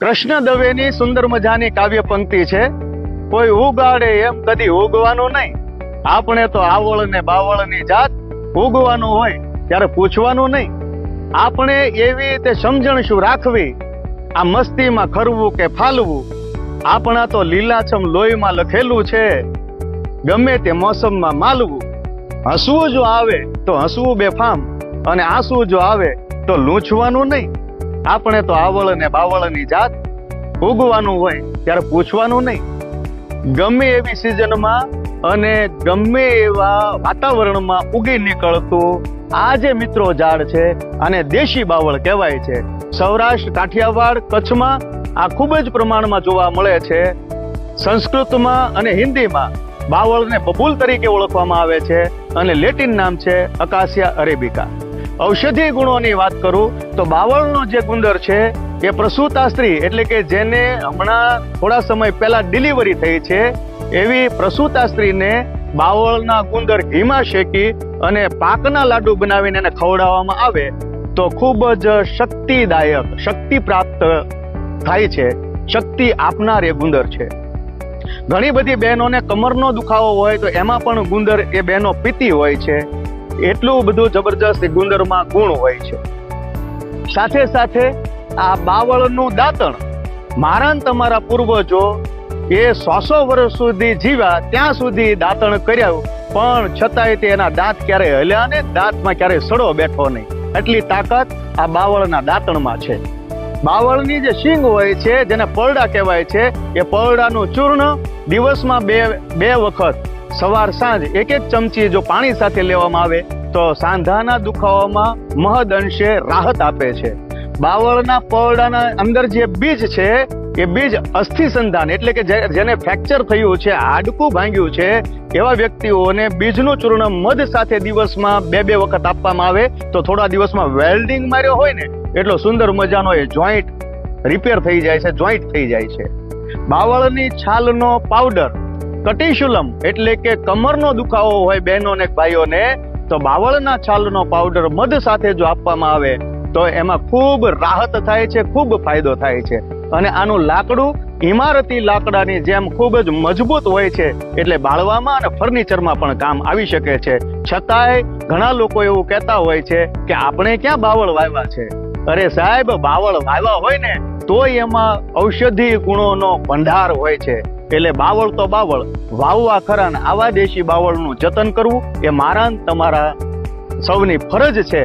કૃષ્ણ દવેની સુંદર મજાની કાવ્ય પંક્તિ છે, કોઈ ઉગાડે એમ કદી ઉગવાનું નહીં. આપણે તો આવળ ને બાવળની જાત ઉગવાનું હોય ત્યારે પૂછવાનું નહીં. આપણે એવી રીતે સમજણ શું રાખવી, આ મસ્તીમાં ખરવું કે ફાલવું? આપણા તો લીલાછમ લોહીમાં લખેલું છે, ગમે તે મોસમમાં માલવું. હસવું જો આવે તો હસવું બેફામ, અને આંસુ જો આવે તો લૂંછવાનું નહીં. આપણે તો આવળ અને બાવળની જાત ઉગવાનું હોય ત્યારે પૂછવાનું નહીં. ગમે એવી સિઝનમાં અને ગમે એવા વાતાવરણમાં ઉગી નીકળતું આ જે મિત્રો ઝાડ છે આને દેશી બાવળ કહેવાય છે. સૌરાષ્ટ્ર કાઠિયાવાડ કચ્છમાં આ ખૂબ જ પ્રમાણમાં જોવા મળે છે. સંસ્કૃતમાં અને હિન્દીમાં બાવળને બબુલ તરીકે ઓળખવામાં આવે છે અને લેટિન નામ છે અકાસિયા અરેબિકા. ઔષધીય ગુણોની વાત કરું, તો બાવળનો જે ગુંદર છે, એ પ્રસૂતા એટલે કે જેને હમણાં થોડા સમય પહેલા ડિલિવરી થઈ છે, એવી પ્રસૂતા સ્ત્રીને બાવળના ગુંદર ઘીમાં શેકી અને પાકના લાડુ બનાવીને એને ખવડાવવામાં આવે, તો ખૂબ જ શક્તિદાયક, શક્તિ પ્રાપ્ત થાય છે, શક્તિ આપનાર એ ગુંદર છે. ઘણી બધી બહેનોને કમરનો દુખાવો હોય તો એમાં પણ ગુંદર એ બહેનો પીતી હોય છે. એટલું બધું જબરજસ્ત ગુંદરમાં ગુણ હોય છે. સાથે સાથે આ બાવળનું દાંતણ મારા તમારા પૂર્વજો એ સોસો વર્ષ સુધી જીવ્યા ત્યાં સુધી દાંતણ કર્યા, પણ છતાંય તે એના દાંત ક્યારેય હલ્યા ને દાંતમાં ક્યારેય સડો બેઠો નહીં. એટલી તાકાત આ બાવળના દાંતણમાં છે. બાવળની જે શીંગ હોય છે, જેને પરડા કહેવાય છે, એ પરડાનું ચૂર્ણ દિવસમાં બે બે વખત સવાર સાંજ એક એક ચમચી જો પાણી સાથે લેવામાં આવે, તો સાંધાના દુખાવામાં મહદ અંશે રાહત આપે છે. બાવળના પવડાના અંદર જે બીજ છે, એ બીજ અસ્થિ સંધાન એટલે કે જેને ફ્રેક્ચર થયું છે, હાડકું ભાંગ્યું છે, એવા વ્યક્તિઓને બીજનું ચૂર્ણ મધ સાથે દિવસમાં બે બે વખત આપવામાં આવે, તો થોડા દિવસમાં વેલ્ડિંગ માર્યો હોય ને, એટલો સુંદર મજાનો એ જોઈન્ટ રિપેર થઈ જાય છે, જોઈન્ટ થઈ જાય છે. બાવળની છાલનો પાવડર કટિશુલમ એટલે કે કમરનો દુખાવો હોય બહેનો ને ભાઈઓને, તો બાવળના છાલનો પાવડર મધ સાથે જો આપવામાં આવે, તો એમાં ખૂબ રાહત થાય છે, ખૂબ ફાયદો થાય છે. અને આનું લાકડું ઇમારતી લાકડાની જેમ ખૂબ જ મજબૂત હોય છે, એટલે બાળવામાં અને ફર્નિચરમાં પણ કામ આવી શકે છે. છતાંય ઘણા લોકો એવું કહેતા હોય છે કે આપણે ક્યાં બાવળ વાવ્યા છે? અરે સાહેબ, બાવળ વાવ્યા હોય ને, તોય એમાં ઔષધિ ગુણોનો ભંડાર હોય છે. એટલે બાવળ તો બાવળ, વાવવા ખરા આવા દેશી બાવળનું જતન કરવું એ મારા તમારા સૌની ફરજ છે.